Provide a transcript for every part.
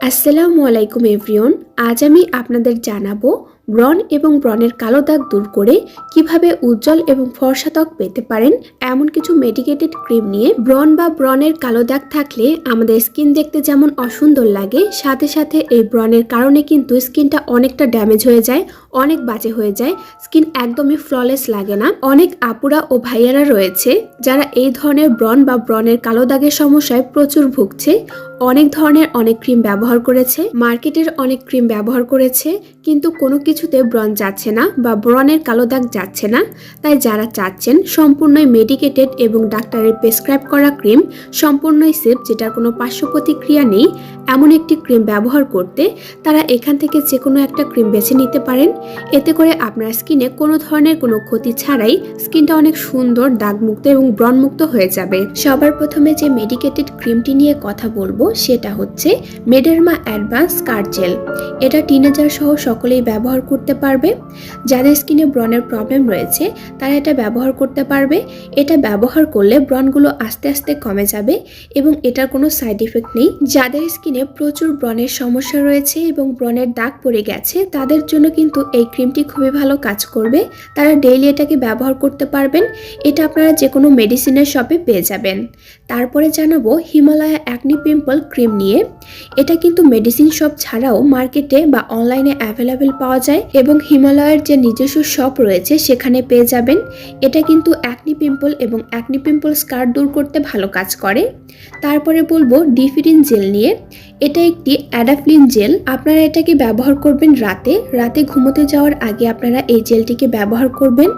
আসসালামু আলাইকুম এভরিওন আজ আমি আপনাদের জানাব ব্রণ এবং ব্রণের কালো দাগ দূর করে কীভাবে উজ্জ্বল এবং ফর্সা ত্বক পেতে পারেন। এমন কিছু মেডিকেটেড ক্রিম নিয়ে ব্রণ বা ব্রণের কালো দাগ থাকলে আমাদের স্কিন দেখতে যেমন অসুন্দর লাগে, সাথে সাথে এই ব্রণের কারণে কিন্তু স্কিনটা অনেকটা ড্যামেজ হয়ে যায়, অনেক বাজে হয়ে যায়। স্কিন একদমই ফ্ললেস লাগে না। অনেক আপুরা ও ভাইয়ারা রয়েছে যারা এই ধরনের ব্রণ বা ব্রণের কালো দাগের সমস্যায় প্রচুর ভুগছে। অনেক ধরনের অনেক ক্রিম ব্যবহার করেছে মার্কেটের অনেক ক্রিম ব্যবহার করেছে, কিন্তু কোনো কিছুতে ব্রণ যাচ্ছে না বা ব্রণের কালো দাগ যাচ্ছে না। তাই যারা চাচ্ছেন সম্পূর্ণই মেডিকেটেড এবং ডাক্তারের প্রেসক্রাইব করা ক্রিম সম্পূর্ণই সেফ যেটার কোনো পার্শ্ব প্রতিক্রিয়া নেই, এমন একটি ক্রিম ব্যবহার করতে তারা এখান থেকে যে কোনো একটা ক্রিম বেছে নিতে পারেন। এতে করে আপনার স্কিনে কোনো ধরনের কোনো ক্ষতি ছাড়াই স্কিনটা অনেক সুন্দর, দাগমুক্ত এবং ব্রণমুক্ত হয়ে যাবে। সবার প্রথমে যে মেডিকেটেড ক্রিমটি নিয়ে কথা বলব সেটা হচ্ছে মেডার্মা অ্যাডভান্স কার জেল। এটা টিনেজার সহ সকলেই ব্যবহার করতে পারবে। যাদের স্কিনে ব্রণের প্রবলেম রয়েছে, তারা এটা ব্যবহার করতে পারবে। এটা ব্যবহার করলে ব্রণগুলো আস্তে আস্তে কমে যাবে এবং এটার কোনো সাইড ইফেক্ট নেই। যাদের স্কিনে প্রচুর ব্রণের সমস্যা রয়েছে এবং ব্রণের দাগ পড়ে গেছে, তাদের জন্য কিন্তু এই ক্রিমটি খুবই ভালো কাজ করবে। তারা ডেইলি এটাকে ব্যবহার করতে পারবেন। এটা আপনারা যে কোনো মেডিসিনের শপে পেয়ে যাবেন। তারপরে জানাব হিমালয়া অ্যাকনি পিম্পল ক্রিম নিয়ে, এটা কিন্তু মেডিসিন শপ ছাড়াও মার্কেটে বা অনলাইনে অ্যাভেলেবেল পাওয়া যায় এবং হিমালয়ের যে নিজস্ব শপ রয়েছে সেখানে পেয়ে যাবেন। এটা কিন্তু অ্যাকনি পিম্পল এবং অ্যাকনি পিম্পল স্কার দূর করতে ভালো কাজ করে। তারপরে বলব ডিফিরিন জেল নিয়ে। এটা একটি অ্যাডাফলিন জেল। আপনারা এটাকে ব্যবহার করবেন রাতে। রাতে ঘুমোতে যাওয়ার আগে আপনারা এই জেলটিকে ব্যবহার করবেন।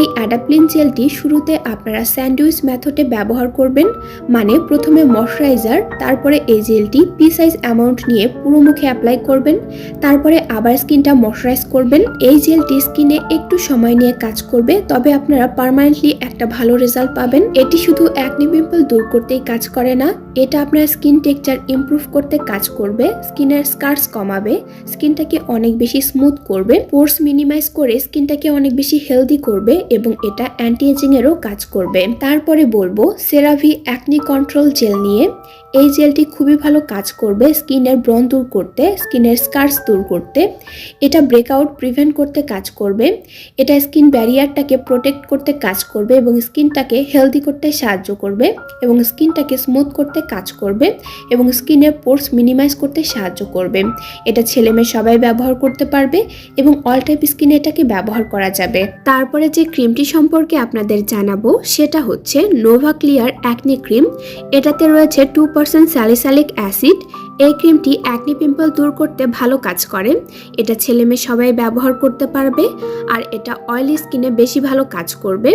এই অ্যাডাপ্লিন জেলটি শুরুতে আপনারা স্যান্ডউইচ মেথডে ব্যবহার করবেন মানে প্রথমে ময়শ্চারাইজার, তারপরে এই জেলটি পি সাইজ অ্যামাউন্ট নিয়ে পুরো মুখে অ্যাপ্লাই করবেন, তারপরে আবার স্কিনটা ময়শ্চারাইজ করবেন। এই জেলটি স্কিনে একটু সময় নিয়ে কাজ করবে, তবে আপনারা পার্মানেন্টলি একটা ভালো রেজাল্ট পাবেন। এটি শুধু অ্যাকনি পিম্পল দূর করতেই কাজ করে না, এটা আপনার স্কিন টেক্সচার ইমপ্রুভ করতে কাজ করবে, স্কিনের স্কার্স কমাবে, স্কিনটাকে অনেক বেশি স্মুথ করবে পোর্স মিনিমাইজ করে স্কিনটাকে অনেক বেশি হেলদি করবে এবং এটা অ্যান্টি এজিং এরও কাজ করবে। তারপরে বলব সেরাভি অ্যাকনি কন্ট্রোল জেল নিয়ে, এই জেলটি খুবই ভালো কাজ করবে স্কিনের ব্রণ দূর করতে, স্কিনের স্কার্স দূর করতে। এটা ব্রেকআউট প্রিভেন্ট করতে কাজ করবে। এটা স্কিন ব্যারিয়ারটাকে প্রোটেক্ট করতে কাজ করবে এবং স্কিনটাকে হেলদি করতে সাহায্য করবে এবং স্কিনটাকে স্মুথ করতে কাজ করবে এবং স্কিনের পোর্স মিনিমাইজ করতে সাহায্য করবে। এটা ছেলে মেয়ে সবাই ব্যবহার করতে পারবে এবং অল টাইপ স্কিনে এটাকে ব্যবহার করা যাবে। তারপরে যে ক্রিমটি সম্পর্কে আপনাদের জানাব, সেটা হচ্ছে নোভা ক্লিয়ার অ্যাকনি ক্রিম এটাতে রয়েছে টু পার্সেন্ট স্যালিসালিক অ্যাসিড এই ক্রিমটি অ্যাকনি পিম্পল দূর করতে ভালো কাজ করে। এটা ছেলে মেয়ে সবাই ব্যবহার করতে পারবে আর এটা অয়েলি স্কিনে বেশি ভালো কাজ করবে।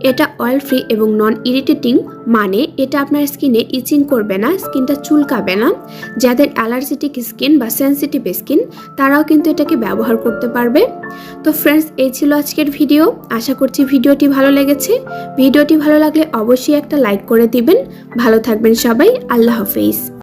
এটা অয়েল ফ্রি এবং নন ইরিটেটিং মানে এটা আপনার স্কিনে ইচিং করবে না স্কিনটা চুলকাবে না। যাদের অ্যালার্জেটিক স্কিন বা সেন্সিটিভ স্কিন তারাও কিন্তু এটাকে ব্যবহার করতে পারবে। তো ফ্রেন্ডস এই ছিল আজকের ভিডিও আশা করছি ভিডিওটি ভালো লেগেছে। ভিডিওটি ভালো লাগলে অবশ্যই একটা লাইক করে দিবেন। ভালো থাকবেন সবাই। আল্লাহ হাফিজ।